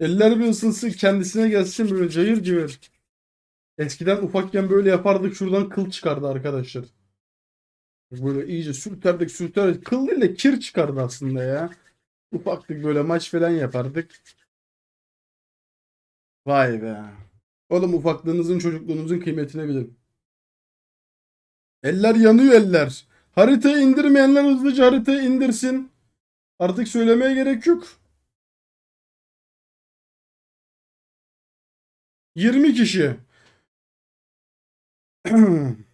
Eller bir ısınsın kendisine gelsin böyle cayır cayır. Eskiden ufakken böyle yapardık şuradan kıl çıkardı arkadaşlar. Böyle iyice sürterdik sürterdik. Kıl de kir çıkardı aslında ya. Ufaktık böyle maç falan yapardık. Vay be. Oğlum ufaklığınızın çocukluğunuzun kıymetini bilin. Eller yanıyor eller. Haritayı indirmeyenler hızlıca haritayı indirsin. Artık söylemeye gerek yok. 20 kişi.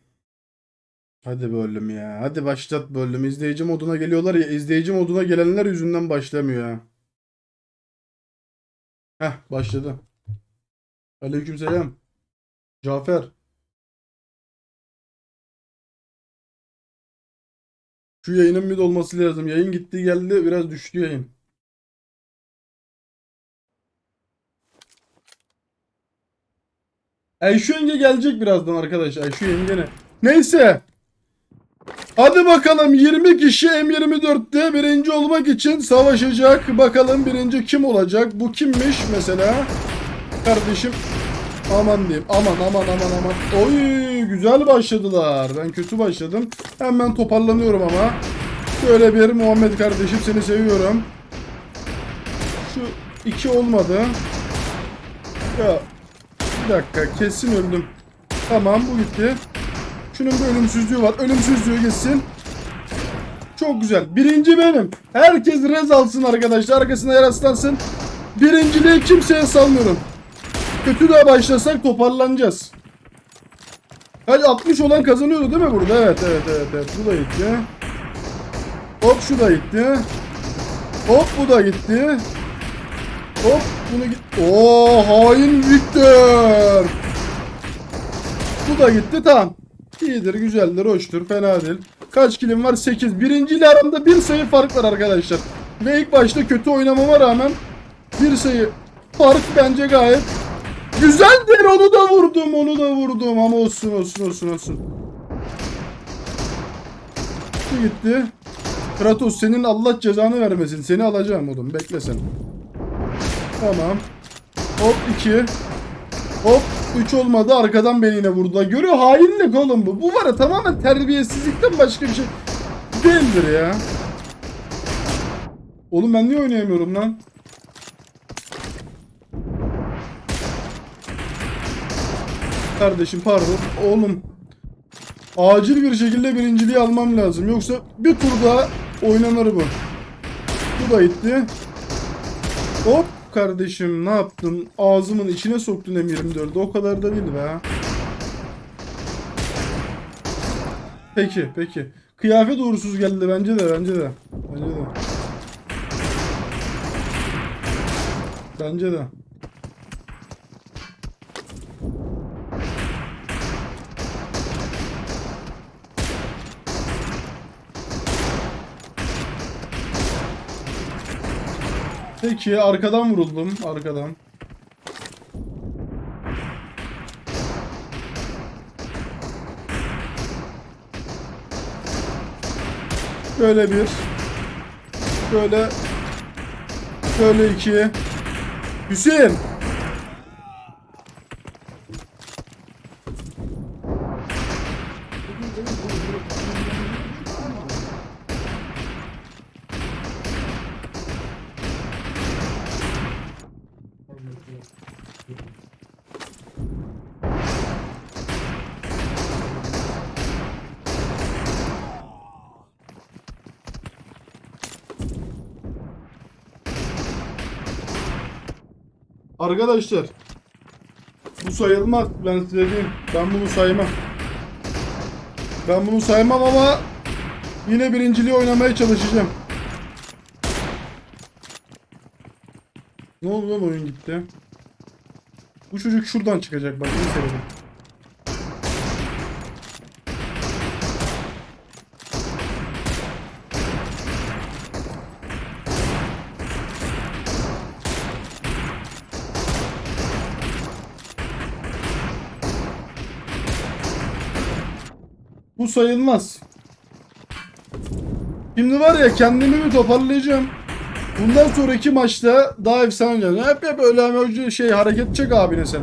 Hadi bölüm ya. Hadi başlat bölüm. İzleyici moduna geliyorlar ya. İzleyici moduna gelenler yüzünden başlamıyor ya. Heh başladı. Aleykümselam. Cafer. Şu yayının mid olması lazım. Yayın gitti geldi biraz düştü yayın. Ayşu yenge gelecek birazdan arkadaş. Ayşu yenge ne? Neyse. Hadi bakalım 20 kişi M24'te birinci olmak için savaşacak. Bakalım birinci kim olacak? Bu kimmiş mesela? Kardeşim aman diyeyim. Aman aman aman aman. Oy güzel başladılar. Ben kötü başladım. Hemen toparlanıyorum ama. Şöyle bir Muhammed kardeşim seni seviyorum. Şu iki olmadı. Bir dakika kesin öldüm. Tamam bu gitti. Şunun bir ölümsüzlüğü var. Ölümsüzlüğü gitsin. Çok güzel. Birinci benim. Herkes rez alsın arkadaşlar. Arkasına yer aslansın. Birinciliği kimseye salmıyorum. Kötü de başlasak toparlanacağız. Hadi 60 olan kazanıyordu değil mi burada? Evet evet evet. evet. Bu da gitti. Hop şu da gitti. Hop bu da gitti. Hop bunu git. Oo hain Victor. Bu da gitti tamam. İyidir, güzeldir, hoştur, fena değil. Kaç kilim var? 8. Birinci ile aramda bir sayı fark var arkadaşlar. Ve ilk başta kötü oynamama rağmen bir sayı fark bence gayet güzeldir. Onu da vurdum, onu da vurdum ama olsun, olsun, olsun, olsun. Bu gitti. Kratos senin Allah cezanı vermesin. Seni alacağım oğlum. Bekle sen. Tamam. Hop 2. Hop 3 olmadı arkadan beni yine vurdular. Görüyor hainlik oğlum bu. Bu var ya tamamen terbiyesizlikten başka bir şey değildir ya. Oğlum ben niye oynayamıyorum lan? Kardeşim pardon. Oğlum. Acil bir şekilde birinciliği almam lazım. Yoksa bir tur daha oynanır bu. Bu da gitti. Hop kardeşim ne yaptın? Ağzımın içine soktun M24'ü. O kadar da değil be. Peki peki. Kıyafet uğursuz geldi bence de bence de. Bence de. Bence de. Peki arkadan vuruldum arkadan. Böyle bir. Böyle. Böyle iki. Hüseyin. Arkadaşlar. Bu sayılmaz. Ben size diyeyim. Ben bunu saymam. Ben bunu saymam ama yine birinciliği oynamaya çalışacağım. Ne oldu lan oyun gitti. Bu çocuk şuradan çıkacak bak. iyi seyredin. Bu sayılmaz. Şimdi var ya kendimi bir toparlayacağım. Bundan sonraki maçta daha efsane olacak. Hep hep öyle şey hareket çek abine sen.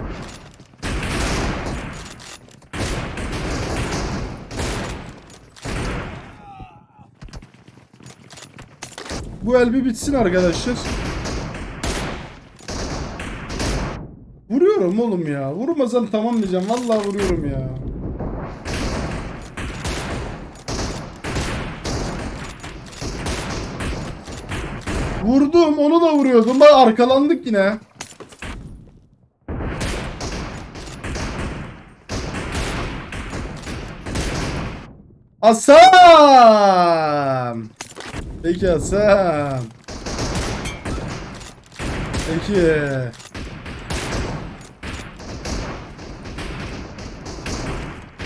Bu el bir bitsin arkadaşlar. Vuruyorum oğlum ya. Vurmasam tamam diyeceğim. Vallahi vuruyorum ya. Vurdum onu da vuruyordum. Bak arkalandık yine. Hasan! Peki Hasan. Peki.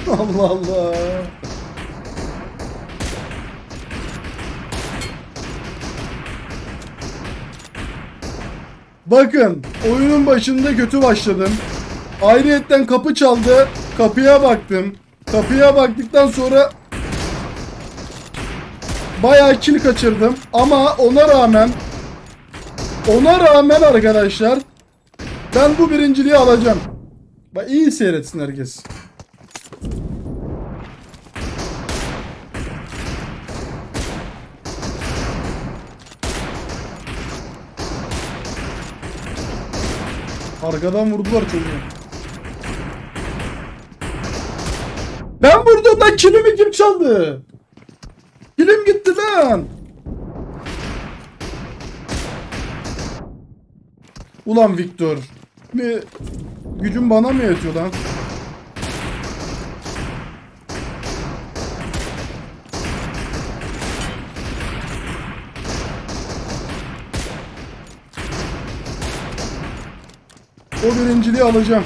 Allah Allah. Bakın oyunun başında kötü başladım. Ayrıyetten kapı çaldı. Kapıya baktım. Kapıya baktıktan sonra bayağı kill kaçırdım. Ama ona rağmen ona rağmen arkadaşlar ben bu birinciliği alacağım. Bak iyi seyretsin herkes. Arkadan vurdular çocuğu. Ben vurdum lan kilimi kim çaldı? Kilim gitti lan. Ulan Victor. Bir gücün bana mı yetiyor lan? O birinciliği alacağım.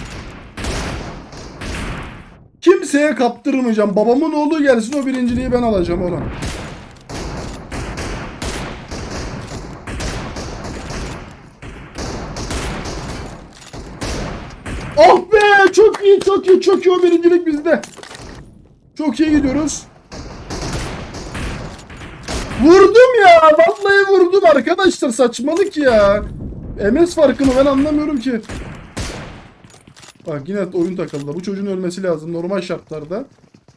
Kimseye kaptırmayacağım. Babamın oğlu gelsin o birinciliği ben alacağım oğlum. Oh be! Çok iyi, çok iyi, çok iyi o birincilik bizde. Çok iyi gidiyoruz. Vurdum ya! Vallahi vurdum arkadaşlar. Saçmalık ya. MS farkını ben anlamıyorum ki. Bak yine oyun takıldı. Bu çocuğun ölmesi lazım normal şartlarda.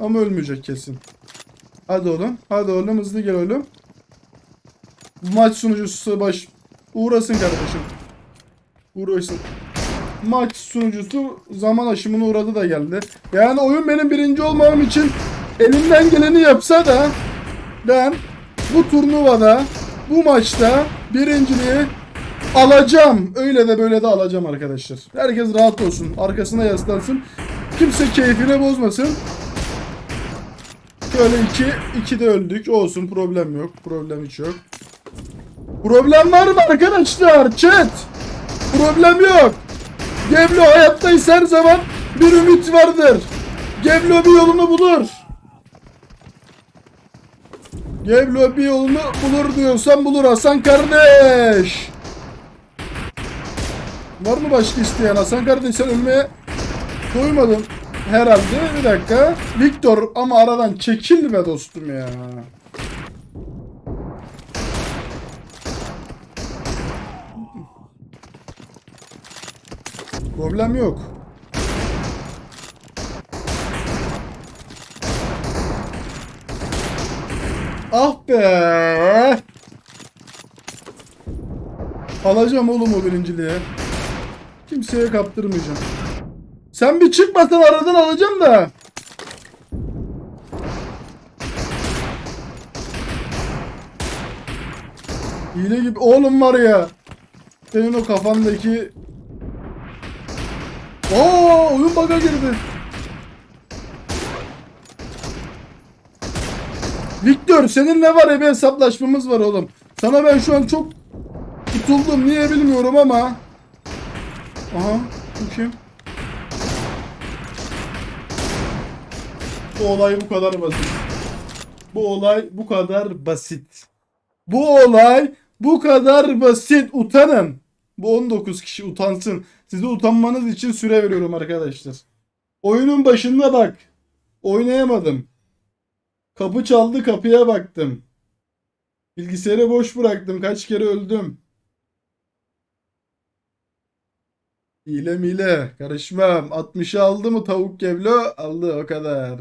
Ama ölmeyecek kesin. Hadi oğlum. Hadi oğlum hızlı gel oğlum. Maç sunucusu baş... Uğrasın kardeşim. Uğrasın. Maç sunucusu zaman aşımına uğradı da geldi. Yani oyun benim birinci olmam için elimden geleni yapsa da ben bu turnuvada bu maçta birinciliği alacağım. Öyle de böyle de alacağım arkadaşlar. Herkes rahat olsun. Arkasına yaslansın. Kimse keyfini bozmasın. Şöyle iki, iki de öldük. Olsun problem yok. Problem hiç yok. Problem var mı arkadaşlar? Chat. Problem yok. Geblo hayattayız her zaman bir ümit vardır. Geblo bir yolunu bulur. Geblo bir yolunu bulur diyorsan bulur Hasan kardeş. Var mı başka isteyen Hasan kardeş sen ölmeye doymadın herhalde. Bir dakika. Victor ama aradan çekil be dostum ya. Problem yok. Ah be. Alacağım oğlum o birinciliği. Kimseye kaptırmayacağım. Sen bir çıkmasan aradan alacağım da. Hile gibi. Oğlum var ya. Senin o kafandaki... Oo, oyun bug'a girdi. Victor seninle var ya bir hesaplaşmamız var oğlum. Sana ben şu an çok tutuldum niye bilmiyorum ama. Aha bu kim? Bu olay bu kadar basit. Bu olay bu kadar basit. Bu olay bu kadar basit. Utanın. Bu 19 kişi utansın. Size utanmanız için süre veriyorum arkadaşlar. Oyunun başında bak. Oynayamadım. Kapı çaldı kapıya baktım. Bilgisayarı boş bıraktım. Kaç kere öldüm. Hile mile karışmam. 60'ı aldı mı tavuk kevlo? Aldı o kadar.